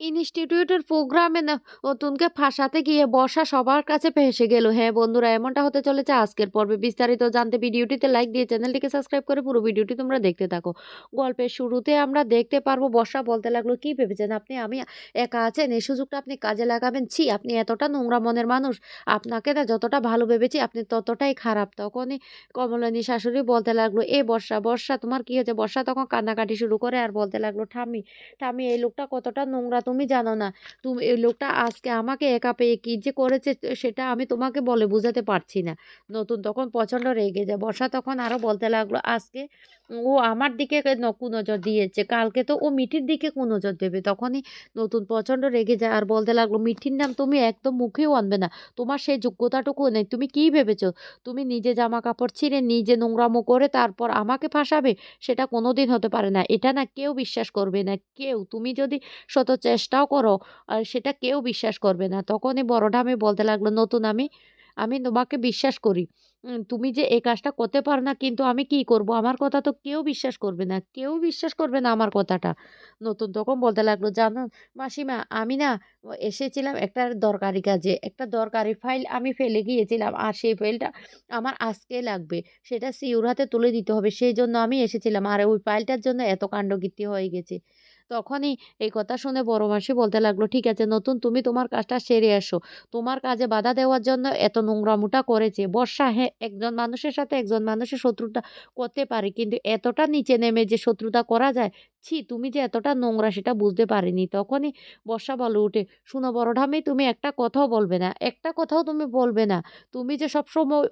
ইনস্টিটিউটের প্রোগ্রামে না নতুনকে ফাঁসাতে গিয়ে বর্ষা সবার কাছে ফেঁসে গেল। হ্যাঁ বন্ধুরা, এমনটা হতে চলেছে আজকের পর্বে। বিস্তারিত জানতে ভিডিওটিতে লাইক দিয়ে চ্যানেলটিকে সাবস্ক্রাইব করে পুরো ভিডিওটি তোমরা দেখতে থাকো। গল্পের শুরুতে আমরা দেখতে পারব, বর্ষা বলতে লাগল, কি ভেবেছেন আপনি? আমি একা আছেন, এই সুযোগটা আপনি কাজে লাগাবেন? ছি, আপনি এতটা নোংরা মনের মানুষ। আপনাকে না যতটা ভালো ভেবেছি, আপনি ততটাই খারাপ। তখনই কমলিনী শাশুড়ি বলতে লাগল, এ বর্ষা বর্ষা, তোমার কি হয়েছে? বর্ষা তখন কান্নাকাটি শুরু করে আর বলতে লাগল ঠামি ঠামি এই লোকটা কতটা নোংরা তুমি জানো না। তুমি লোকটা আজকে আমাকে একা পেয়ে কী যে করেছে সেটা আমি তোমাকে বলে বোঝাতে পারছি না। নতুন তখন প্রচণ্ড রেগে যায়। বর্ষা তখন আরও বলতে লাগল, আজকে ও আমার দিকে কুনজর দিয়েছে। কালকে তো ও মিঠির দিকে কুনজর দেবে। তখনই নতুন প্রচণ্ড রেগে যায় আর বলতে লাগল, মিঠির নাম তুমি একদম মুখেও আনবে না। তোমার সেই যোগ্যতাটুকু নেই। তুমি কি ভেবেছো? তুমি নিজে জামা কাপড় ছিঁড়ে নিজে নোংরামো করে তারপর আমাকে ফাঁসাবে? সেটা কোনো দিন হতে পারে না। এটা না কেউ বিশ্বাস করবে না। কেউ, তুমি যদি শত চেষ্টাও করো আর সেটা কেউ বিশ্বাস করবে না। তখনই বড় ঠামে বলতে লাগল, নতুন আমি আমি তোমাকে বিশ্বাস করি। তুমি যে এই কাজটা করতে পারো না, কিন্তু আমি কি করব? আমার কথা তো কেউ বিশ্বাস করবে না, কেউ বিশ্বাস করবে না আমার কথাটা। নতুন তখন বলতে লাগল, জানো মাসিমা, আমি না এসেছিলাম একটা দরকারি কাজে, একটা দরকারি ফাইল আমি ফেলে গিয়েছিলাম, আর সেই ফাইলটা আমার আজকে লাগবে। সেটা সিউর হাতে তুলে দিতে হবে, সেই জন্য আমি এসেছিলাম, আর ওই ফাইলটার জন্য এত কাণ্ডকীর্তি হয়ে গেছে। তখনই এই কথা শুনে বড় মাসি বলতে লাগল, ঠিক আছে, নতুন তুমি তোমার কাজটা সেরে আসো। তোমার কাজে বাধা দেওয়ার জন্য এত নোংরামোটা করেছে। বর্ষা হ্যাঁ একজন মানুষের সাথে একজন মানুষের শত্রুতা করতে পারে, কিন্তু এতটা নিচে নেমে যে শত্রুতা করা যায় ছি তুমি যে এতটা নোংরা সেটা বুঝতে পারিনি। তখনই বর্ষা বলে উঠে শুনো বড় ঠাম্মি তুমি একটা কথাও বলবে না একটা কথাও তুমি বলবে না। তুমি যে সবসময়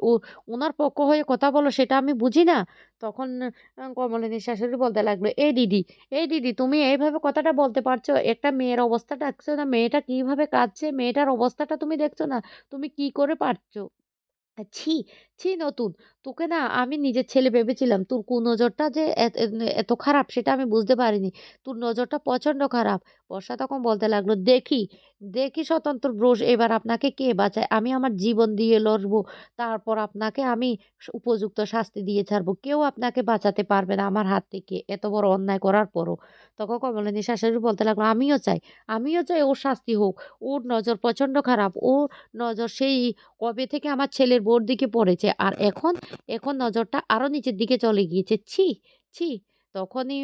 ওনার পক্ষ হয়ে কথা বলো সেটা আমি বুঝি না। তখন আহ, কমলিনীর শাশুড়ি বলতে লাগল এই দিদি এই দিদি তুমি এইভাবে কথাটা বলতে পারছ? একটা মেয়ের অবস্থাটা দেখছ না? মেয়েটা কীভাবে কাঁদছে? মেয়েটার অবস্থাটা তুমি দেখছ না? তুমি কি করে পারছ? ছি! ছি নতুন। তোকে না আমি নিজের ছেলে ভেবেছিলাম। তোর কুনজরটা যে এত এত খারাপ সেটা আমি বুঝতে পারিনি। তোর নজরটা প্রচণ্ড খারাপ। বর্ষা তখন বলতে লাগল, "দেখি, দেখি স্বতন্ত্র ব্রোশ এবার আপনাকে কে বাঁচায়। আমি আমার জীবন দিয়ে লড়বো। তারপর আপনাকে আমি উপযুক্ত শাস্তি দিয়ে ছাড়বো। কেউ আপনাকে বাঁচাতে পারবে না আমার হাত থেকে এত বড় অন্যায় করার পরও।" তখন কমলিনী শাশুড়ি বলতে লাগল, "আমিও চাই, আমিও চাই ওর শাস্তি হোক। ওর নজর প্রচণ্ড খারাপ। ওর নজর সেই কবে থেকে আমার ছেলের বউর দিকে পড়েছে। আর এখন, এখন নজরটা আরও নিচের দিকে চলে গিয়েছে। ছি! ছি! তখনই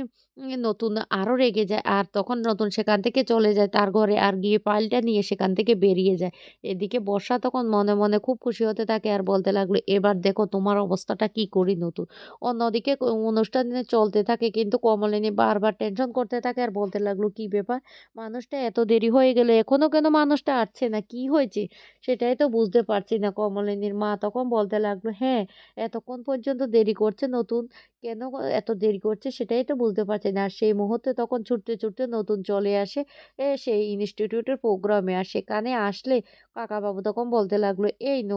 নতুন আরও রেগে যায়। আর তখন নতুন সেখান থেকে চলে যায় তার ঘরে আর গিয়ে ফাইলটা নিয়ে সেখান থেকে বেরিয়ে যায়। এদিকে বর্ষা তখন মনে, মনে খুব খুশি হতে থাকে আর বলতে লাগল, "এবার দেখো তোমার অবস্থাটা কি করি নতুন।" অন্যদিকে অনুষ্ঠানে চলতে থাকে কিন্তু কমলিনী বারবার টেনশন করতে থাকে আর বলতে লাগল, "কি ব্যাপার? মানুষটা এত দেরি হয়ে গেলে এখনও কেন মানুষটা আসছে না? কি হয়েছে?" সেটাই তো বুঝতে পারছি না। কমলিনীর মা তখন বলতে লাগল, "হ্যাঁ, এতক্ষণ পর্যন্ত দেরি করছে নতুন। কেন এত দেরি করছে সেটাই তো বুঝতে পারছি না।" সেই মুহূর্তে তখন ছুটতে, ছুটতে নতুন চলে আসে এ সেই ইনস্টিটিউটের প্রোগ্রামে। আর সেখানে আসলে কাকাবাবু তখন বলতে লাগল, "এই নো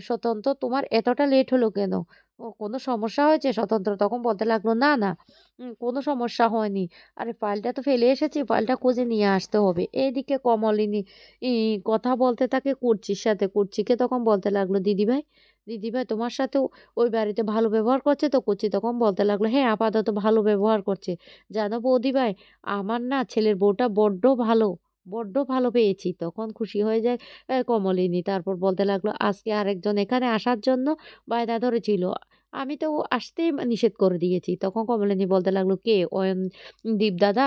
স্বতন্ত্র তোমার এতটা লেট হলো কেন? ও কোনো সমস্যা হয়েছে?" স্বতন্ত্র তখন বলতে লাগল, "না, না, কোনো সমস্যা হয়নি। আরে ফাইলটা তো ফেলে এসেছি, ফাইলটা খুঁজে নিয়ে আসতে হবে।" এদিকে কমলিনী কথা বলতে থাকে কুর্চির সাথে। কুর্চিকে তখন বলতে লাগল, "দিদিভাই, দিদিভাই তোমার সাথেও ওই বাড়িতে ভালো ব্যবহার করছে তো?" কুর্চি তখন বলতে লাগল, "হ্যাঁ, আপাতত ভালো ব্যবহার করছে। জানো বৌদিভাই, আমার না ছেলের বউটা বড্ড ভালো, বড্ড ভালো পেয়েছি।" তখন খুশি হয়ে যায় কমলিনী। তারপর বলতে লাগল, "আজকে আরেকজন এখানে আসার জন্য বায়না ধরেছিল। আমি তো আসতেই নিষেধ করে দিয়েছি।" তখন কমলিনী বলতে লাগল, "কে? অয়নদীপ দাদা?"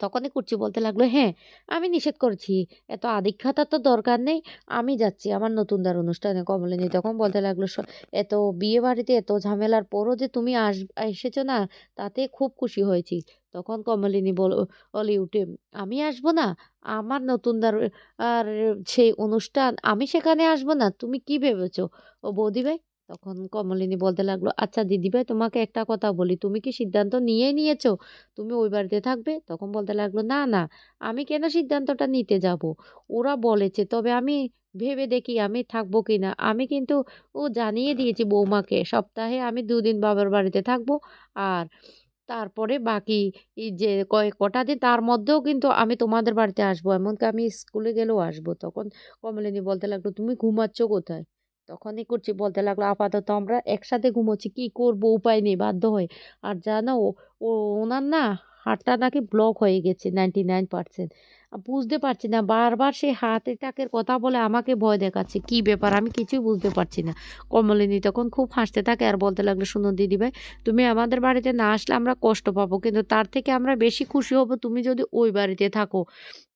তখনই কুর্চি বলতে লাগল, "হ্যাঁ, আমি নিষেধ করছি এত আদিক্ষাতার তো দরকার নেই। আমি যাচ্ছি আমার নতুনদার অনুষ্ঠানে।" কমলিনী তখন বলতে লাগল, "স এত বিয়েবাড়িতে এত ঝামেলার পরও যে তুমি আস এসেছ না তাতে খুব খুশি হয়েছি।" তখন কমলিনী বল উঠে, "আমি আসব না? আমার নতুনদার আর সেই অনুষ্ঠান আমি সেখানে আসব না? তুমি কি ভেবেছো ও বৌদিভাই?" তখন কমলিনী বলতে লাগল, "আচ্ছা দিদিভাই তোমাকে একটা কথা বলি। তুমি কি সিদ্ধান্ত নিয়েই নিয়েছো? তুমি ওই বাড়িতে থাকবে?" তখন বলতে লাগল, "না, না, আমি কেন সিদ্ধান্তটা নিতে যাব? ওরা বলেছে, তবে আমি ভেবে দেখি আমি থাকব কিনা। আমি কিন্তু ও জানিয়ে দিয়েছি বৌমাকে, সপ্তাহে আমি দুদিন বাবার বাড়িতে থাকব। আর তারপরে বাকি যে কয়েক কটা দিন তার মধ্যেও কিন্তু আমি তোমাদের বাড়িতে আসব। এমনকি আমি স্কুলে গেলেও আসব।" তখন কমলিনী বলতে লাগল, "তুমি ঘুমাচ্ছ কোথায়?" তখনই করছি বলতে লাগল, "আপাতত আমরা একসাথে ঘুমোচ্ছি। কি করব? উপায় নেই, বাধ্য হয়ে। আর জানো ও ওনার না হার্টটা নাকি ব্লক হয়ে গেছে 99% আ বুঝতে পারছি না। বারবার সেই হার্ট অ্যাটাকের কথা বলে আমাকে ভয় দেখাচ্ছে। কি ব্যাপার আমি কিছুই বুঝতে পারছি না। কমলিনী তখন খুব হাসতে থাকে আর বলতে লাগল, "শুনুন দিদিভাই, তুমি আমাদের বাড়িতে না আসলে আমরা কষ্ট পাবো। কিন্তু তার থেকে আমরা বেশি খুশি হব তুমি যদি ওই বাড়িতে থাকো।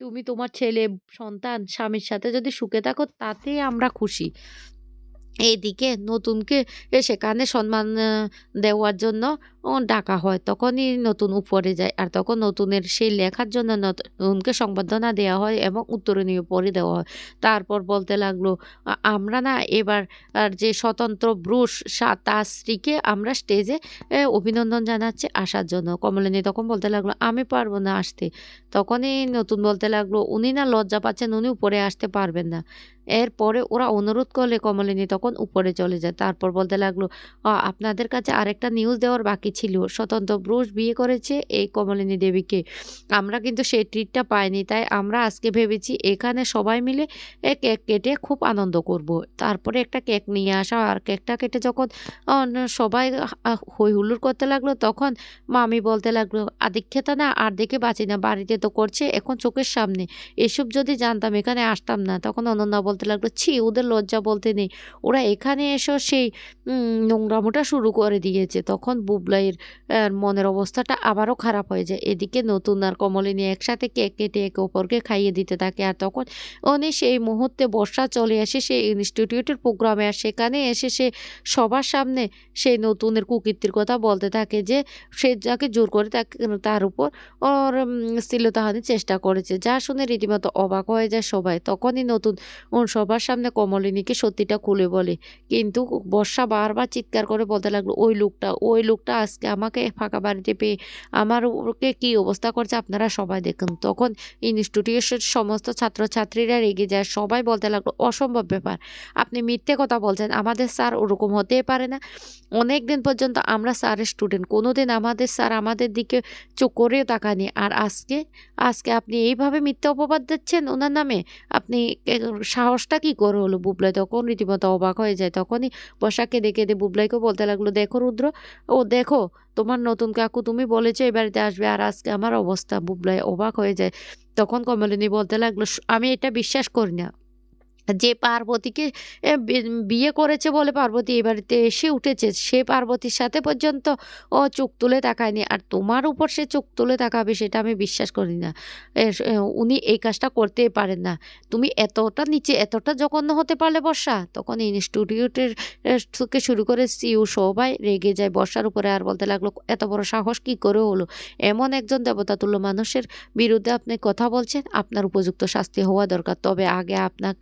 তুমি তোমার ছেলে, সন্তান, স্বামীর সাথে যদি সুখে থাকো তাতেই আমরা খুশি।" এইদিকে নতুনকে সেখানে সম্মান দেওয়ার জন্য ডাকা হয়। তখনই নতুন উপরে যায়। আর তখন নতুনের সেই লেখার জন্য নতুনকে সংবর্ধনা দেয়া হয় এবং উত্তরণীয় পরে দেওয়া হয়। তারপর বলতে লাগল, "আমরা না এবার যে স্বতন্ত্র ব্রুশ তার স্ত্রীকে আমরা স্টেজে অভিনন্দন জানাচ্ছি আসার জন্য।" কমলিনী তখন বলতে লাগল, "আমি পারব না আসতে।" তখনই নতুন বলতে লাগল, "উনি না লজ্জা পাচ্ছেন, উনি উপরে আসতে পারবেন না।" এরপরে ওরা অনুরোধ করলে কমলিনী তখন উপরে চলে যায়। তারপর বলতে লাগল, আপনাদের কাছে আরেকটা নিউজ দেওয়ার বাকি ছিল। স্বতন্ত্র ব্রুশ বিয়ে করেছে এই কমলিনী দেবীকে। আমরা কিন্তু সেই ট্রিটটা পাইনি। তাই আমরা আজকে ভেবেছি এখানে সবাই মিলে কেক কেটে খুব আনন্দ করব।" তারপরে একটা কেক নিয়ে আসা আর কেকটা কেটে যখন সবাই আ হৈ হুল্লোড় করতে লাগল তখন মামি বলতে লাগল, "আদিক্ষেতা না আর দেখে বাঁচি না। বাড়িতে তো করছে এখন চোখের সামনে। এসব যদি জানতাম এখানে আসতাম না।" তখন অনন্যা বলতে লাগল, "ছি ওদের লজ্জা বলতে নেই। ওরা এখানে এসেও সেই নোংরামোটা শুরু করে দিয়েছে।" তখন বুবলাইয়ের অ্যা মনের অবস্থাটা আবারও খারাপ হয়ে যায়। এদিকে নতুন আর কমলিনী একসাথে কেক কেটে একে অপরকে খাইয়ে দিতে থাকে। আর তখন উনি সেই মুহূর্তে বর্ষা চলে আসে সেই ইনস্টিটিউটের প্রোগ্রামে। আর সেখানে এসে সে সবার সামনে সেই নতুনের কুকীর্তির কথা বলতে থাকে যে সে যাকে জোর করে তাকে তার উপর ওর শ্লীলতাহানির চেষ্টা করেছে। যা শুনে রীতিমতো অবাক হয়ে যায় সবাই। তখনই নতুন সবার সামনে কমলিনীকে সত্যিটা খুলে বলে। কিন্তু বর্ষা বারবার চিৎকার করে বলতে লাগল, "ওই লোকটা, ওই লোকটা আজকে আমাকে ফাঁকা বাড়িতে পেয়ে আমার ওকে কি অবস্থা করছে আপনারা সবাই দেখুন।" তখন ইনস্টিটিউটের সমস্ত ছাত্রছাত্রীরা রেগে যায়। সবাই বলতে লাগল, "অসম্ভব ব্যাপার। আপনি মিথ্যে কথা বলছেন। আমাদের স্যার ওরকম হতেই পারে না। অনেক দিন পর্যন্ত আমরা স্যারের স্টুডেন্ট। কোনোদিন আমাদের স্যার আমাদের দিকে চোখ করেও তাকায়নি। আর আজকে, আজকে আপনি এইভাবে মিথ্যা অপবাদ দিচ্ছেন ওনার নামে? আপনি সাহসটা কি করে হলো?" বুবলাই তখন রীতিমতো অবাক হয়ে যায়। তখনই বর্ষা কেঁদে, কেঁদে বুবলাইকেও বলতে লাগল, "দেখো রুদ্র, ও দেখো তোমার নতুন কাকু তুমি বলেছ এই বাড়িতে আসবে আর আজকে আমার অবস্থা।" বুবলায় অবাক হয়ে যায়। তখন কমলিনী বলতে লাগল, আমি এটা বিশ্বাস করি না। যে পার্বতীকে বিয়ে করেছে বলে পার্বতী এই বাড়িতে এসে উঠেছে। সে পার্বতীর সাথে পর্যন্ত ও চোখ তুলে তাকায়নি। আর তোমার উপর সে চোখ তুলে তাকাবে সেটা আমি বিশ্বাস করি না। উনি এই কাজটা করতেই পারেন না। তুমি এতটা নিচে এতটা জঘন্য হতে পারলে বর্ষা?" তখন ইনস্টিটিউটের থেকে শুরু করে সিইও সবাই রেগে যায় বর্ষার উপরে। আর বলতে লাগল, "এত বড় সাহস কী করে হলো? এমন একজন দেবতা দেবতাতুল্য মানুষের বিরুদ্ধে আপনি কথা বলছেন। আপনার উপযুক্ত শাস্তি হওয়া দরকার। তবে আগে আপনার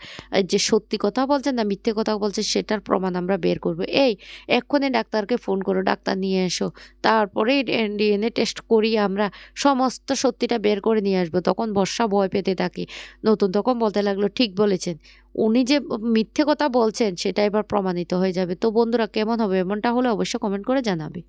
যে সত্যি কথা বলছেন না মিথ্যে কথা বলছেন সেটার প্রমাণ আমরা বের করব। এই এক্ষুনি ডাক্তারকে ফোন করো, ডাক্তার নিয়ে এসো। তারপরেই ডি ডিএনএ টেস্ট করিয়ে আমরা সমস্ত সত্যিটা বের করে নিয়ে আসব।" তখন বর্ষা ভয় পেতে থাকে। নতুন তখন বলতে লাগল, "ঠিক বলেছেন। উনি যে মিথ্যে কথা বলছেন সেটা এবার প্রমাণিত হয়ে যাবে।" তো বন্ধুরা কেমন হবে? এমনটা হলে অবশ্যই কমেন্ট করে জানাবে।